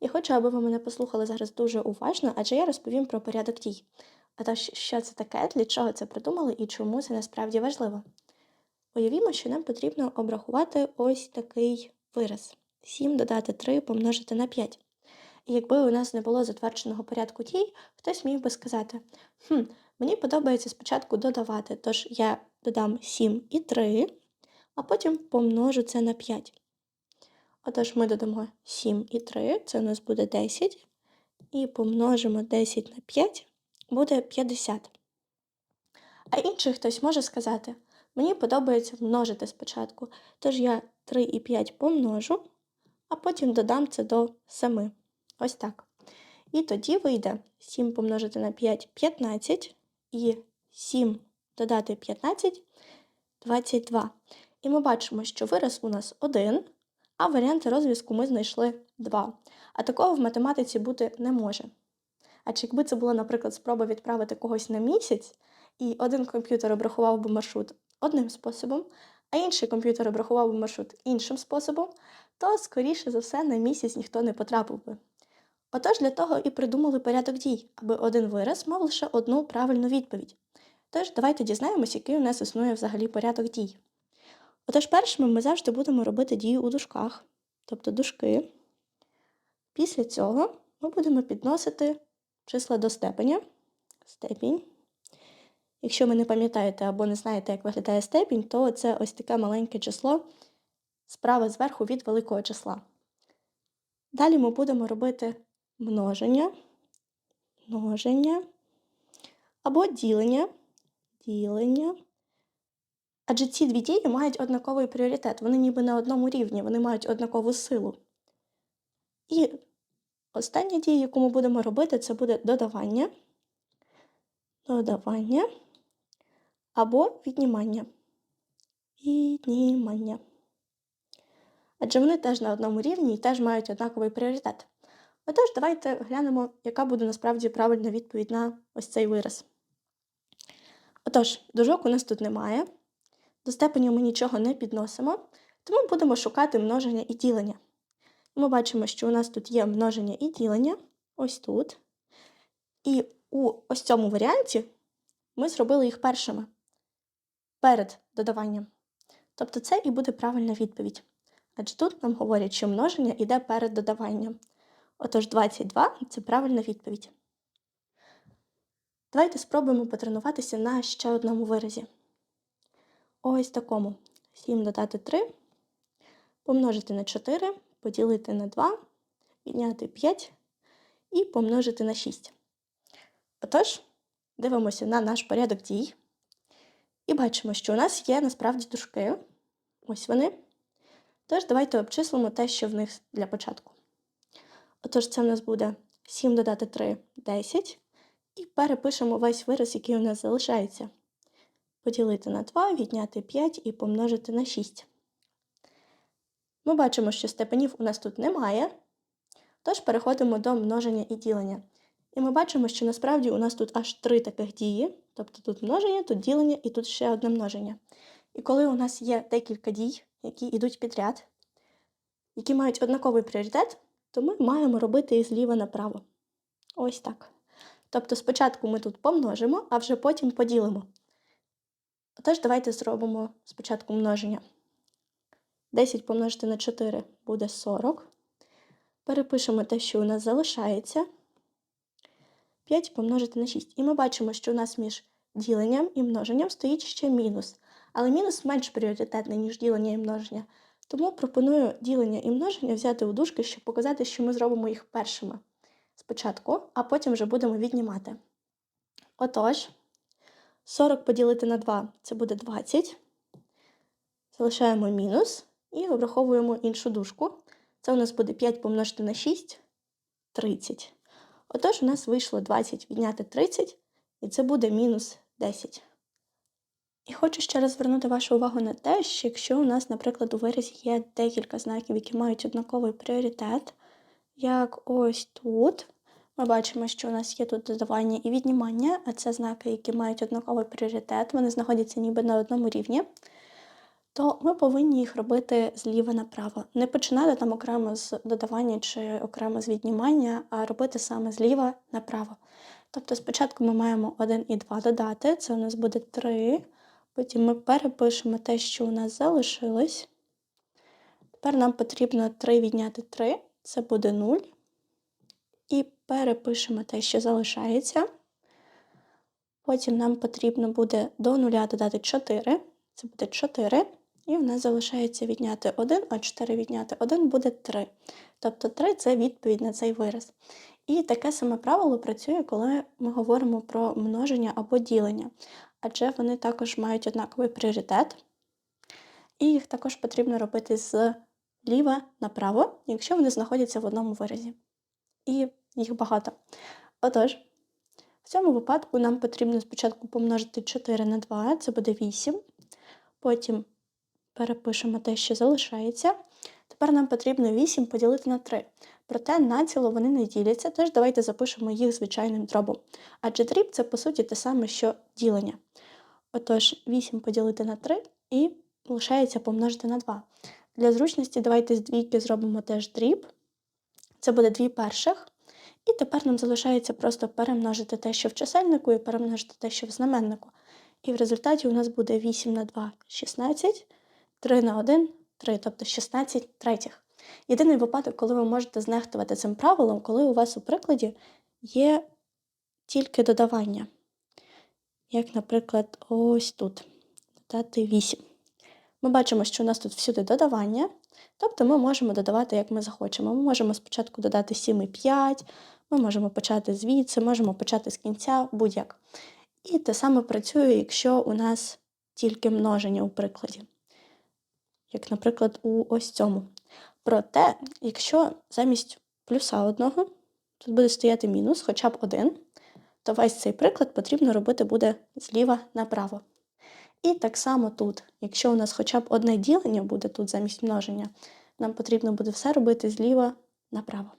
І хочу, аби ви мене послухали зараз дуже уважно, адже я розповім про порядок дій. А то, що це таке, для чого це придумали і чому це насправді важливо. Уявімо, що нам потрібно обрахувати ось такий вираз: 7 додати 3 помножити на 5. І якби у нас не було затвердженого порядку дій, хтось міг би сказати: хм, мені подобається спочатку додавати, тож я додам 7 і 3, а потім помножу це на 5. Отож, ми додамо 7 і 3, це у нас буде 10. І помножимо 10 на 5, буде 50. А інший хтось може сказати: мені подобається множити спочатку, тож я 3 і 5 помножу, а потім додам це до 7. Ось так. І тоді вийде 7 помножити на 5 15, і 7 додати 15 22. І ми бачимо, що вираз у нас 1, а варіанти розв'язку ми знайшли 2. А такого в математиці бути не може. Адже якби це була, наприклад, спроба відправити когось на місяць, і один комп'ютер обрахував би маршрут одним способом, а інший комп'ютер обрахував би маршрут іншим способом, то, скоріше за все, на місяць ніхто не потрапив би. Отож для того і придумали порядок дій, аби один вираз мав лише одну правильну відповідь. Тож давайте дізнаємось, який у нас існує взагалі порядок дій. Отож, першими ми завжди будемо робити дію у дужках, тобто дужки. Після цього ми будемо підносити числа до степеня. Степінь. Якщо ви не пам'ятаєте або не знаєте, як виглядає степінь, то це ось таке маленьке число справа зверху від великого числа. Далі ми будемо робити множення, множення або ділення, ділення. Адже ці дві дії мають однаковий пріоритет, вони ніби на одному рівні, вони мають однакову силу. І остання дія, яку ми будемо робити, це буде додавання, додавання або віднімання. Віднімання. Адже вони теж на одному рівні і теж мають однаковий пріоритет. Отож, давайте глянемо, яка буде насправді правильна відповідь на ось цей вираз. Отож, дужок у нас тут немає. До степеню ми нічого не підносимо, тому будемо шукати множення і ділення. Ми бачимо, що у нас тут є множення і ділення, ось тут. І у ось цьому варіанті ми зробили їх першими перед додаванням. Тобто це і буде правильна відповідь. Адже тут нам говорять, що множення йде перед додаванням. Отож, 22 це правильна відповідь. Давайте спробуємо потренуватися на ще одному виразі. Ось такому. 7 додати 3, помножити на 4, поділити на 2, відняти 5 і помножити на 6. Отож, дивимося на наш порядок дій. І бачимо, що у нас є насправді дужки. Ось вони. Тож, давайте обчислимо те, що в них для початку. Отож, це в нас буде 7 додати 3 10. І перепишемо весь вираз, який у нас залишається. Поділити на 2, відняти 5 і помножити на 6. Ми бачимо, що степенів у нас тут немає. Тож переходимо до множення і ділення. І ми бачимо, що насправді у нас тут аж три таких дії. Тобто тут множення, тут ділення і тут ще одне множення. І коли у нас є декілька дій, які йдуть підряд, які мають однаковий пріоритет, то ми маємо робити їх зліва направо. Ось так. Тобто спочатку ми тут помножимо, а вже потім поділимо. Отож, давайте зробимо спочатку множення. 10 помножити на 4 буде 40. Перепишемо те, що у нас залишається. 5 помножити на 6. І ми бачимо, що у нас між діленням і множенням стоїть ще мінус. Але мінус менш пріоритетний, ніж ділення і множення. Тому пропоную ділення і множення взяти у дужки, щоб показати, що ми зробимо їх першими спочатку, а потім вже будемо віднімати. Отож, 40 поділити на 2 це буде 20. Залишаємо мінус і враховуємо іншу дужку. Це у нас буде 5 помножити на 6 30. Отож, у нас вийшло 20 відняти 30, і це буде мінус 10. І хочу ще раз звернути вашу увагу на те, що якщо у нас, наприклад, у виразі є декілька знаків, які мають однаковий пріоритет, як ось тут, ми бачимо, що у нас є тут додавання і віднімання, а це знаки, які мають однаковий пріоритет, вони знаходяться ніби на одному рівні, то ми повинні їх робити зліва направо. Не починати там окремо з додавання чи окремо з віднімання, а робити саме зліва направо. Тобто спочатку ми маємо 1 і 2 додати, це у нас буде 3. Потім ми перепишемо те, що у нас залишилось. Тепер нам потрібно 3 відняти 3, це буде 0. І перепишемо те, що залишається. Потім нам потрібно буде до нуля додати 4, це буде 4. І в нас залишається відняти 1, а 4 відняти 1 буде 3. Тобто 3 це відповідь на цей вираз. І таке саме правило працює, коли ми говоримо про множення або ділення, адже вони також мають однаковий пріоритет. І їх також потрібно робити з ліва направо, якщо вони знаходяться в одному виразі. І їх багато. Отож, в цьому випадку нам потрібно спочатку помножити 4 на 2, це буде 8. Потім перепишемо те, що залишається. Тепер нам потрібно 8 поділити на 3. Проте націло вони не діляться, тож давайте запишемо їх звичайним дробом. Адже дріб це по суті те саме, що ділення. Отож, 8 поділити на 3 і лишається помножити на 2. Для зручності давайте з двійки зробимо теж дріб. Це буде 2 перших. І тепер нам залишається просто перемножити те, що в чисельнику, і перемножити те, що в знаменнику. І в результаті у нас буде 8 на 2 16, 3 на 1 3, тобто 16 третіх. Єдиний випадок, коли ви можете знехтувати цим правилом, коли у вас у прикладі є тільки додавання. Як, наприклад, ось тут додати 8. Ми бачимо, що у нас тут всюди додавання, тобто ми можемо додавати, як ми захочемо. Ми можемо спочатку додати 7 і 5, ми можемо почати звідси, можемо почати з кінця, будь-як. І те саме працює, якщо у нас тільки множення у прикладі, як, наприклад, у ось цьому. Проте, якщо замість плюса одного тут буде стояти мінус, хоча б один, то весь цей приклад потрібно робити буде зліва направо. І так само тут, якщо у нас хоча б одне ділення буде тут замість множення, нам потрібно буде все робити зліва направо.